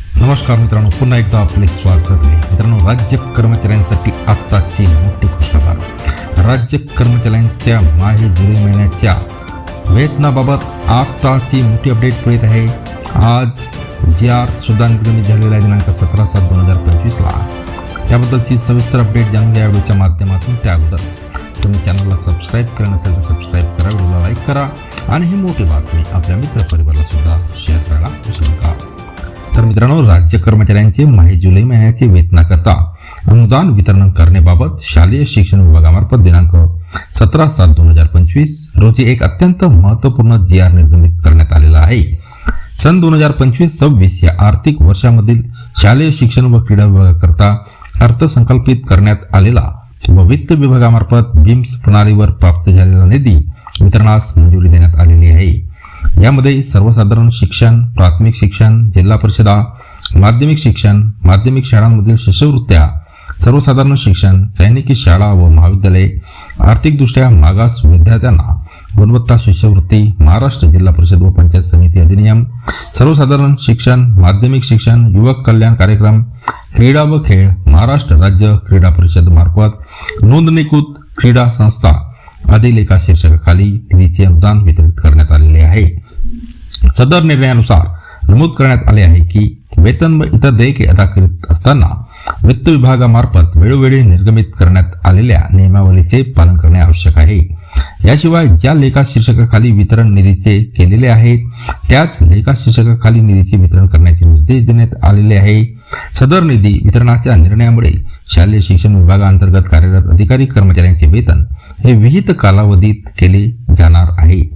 नमस्कार मित्रांनो पुन्हा एकदा आपले स्वागत आहे. मित्रांनो राज्य कर्मचाऱ्यांसाठी आत्ताची मोठी खुशखबर राज्य कर्मचाऱ्यांच्या माहे जुलै महिन्याच्या वेतनाबाबत आत्ताची मोठी अपडेट मिळत आहे. आज जी आर सुद्धा निर्गमित झालेला दिनांक सतरा सात दोन हजार पंचवीसला. त्याबद्दलची सविस्तर अपडेट जाणून घ्या व्हिडिओच्या माध्यमातून. त्या अगोदर तुम्ही चॅनलला सबस्क्राईब करा नसेल तर सबस्क्राईब करा व्हिडिओला लाईक करा. आणि ही मोठी बातमी आपल्या मित्रपरिवाराला सुद्धा शेअर करायला विसरू नका. मित्रांनो राज्य कर्मचाऱ्यांचे माही जुलै महिन्याचे वेतनाकरता अनुदान वितरण करण्याबाबत शालेय शिक्षण विभागामार्फत दिनांक सतरा सात दोन हजार पंचवीस रोजी एक अत्यंत महत्त्वपूर्ण जी आर निर्गमित करण्यात आलेला आहे. सन दोन हजार पंचवीस सव्वीस या आर्थिक वर्षामधील शालेय शिक्षण व क्रीडा विभागाकरता अर्थसंकल्पित करण्यात आलेला व वित्त विभागामार्फत बिम्स प्रणालीवर प्राप्त झालेला निधी वितरणास मंजुरी देण्यात आलेली आहे. यामध्ये सर्वसाधारण शिक्षण प्राथमिक शिक्षण जिल्हा परिषदा माध्यमिक शिक्षण माध्यमिक शाळांमधील शिष्यवृत्त्या सर्वसाधारण शिक्षण सैनिकी शाळा व महाविद्यालये आर्थिकदृष्ट्या मागास विद्यार्थ्यांना गुणवत्ता शिष्यवृत्ती महाराष्ट्र जिल्हा परिषद व पंचायत समिती अधिनियम सर्वसाधारण शिक्षण माध्यमिक शिक्षण युवक कल्याण कार्यक्रम क्रीडा व खेळ महाराष्ट्र राज्य क्रीडा परिषद मार्फत नोंदणीकृत क्रीडा संस्था आदी लेखा शीर्षकाखाली निधीचे अनुदान वितरित करण्यात आलेले आहे. सदर निर्णयानुसार नमूद करण्यात आले आहे की वेतन व इतर देयके अदा करीत असताना वित्त विभागामार्फत वेळोवेळी निर्गमित करण्यात आलेल्या नियमावलीचे पालन करणे आवश्यक आहे. याशिवाय ज्या लेखा शीर्षकाखाली वितरण निधीचे केलेले आहेत त्याच लेखा शीर्षकाखाली निधीचे वितरण करण्याचे निर्देश देण्यात आलेले आहे. सदर निधी वितरणाच्या निर्णयामुळे शालेय शिक्षण विभागाअंतर्गत कार्यरत अधिकारी कर्मचाऱ्यांचे वेतन हे विहित कालावधीत केले जाणार आहे.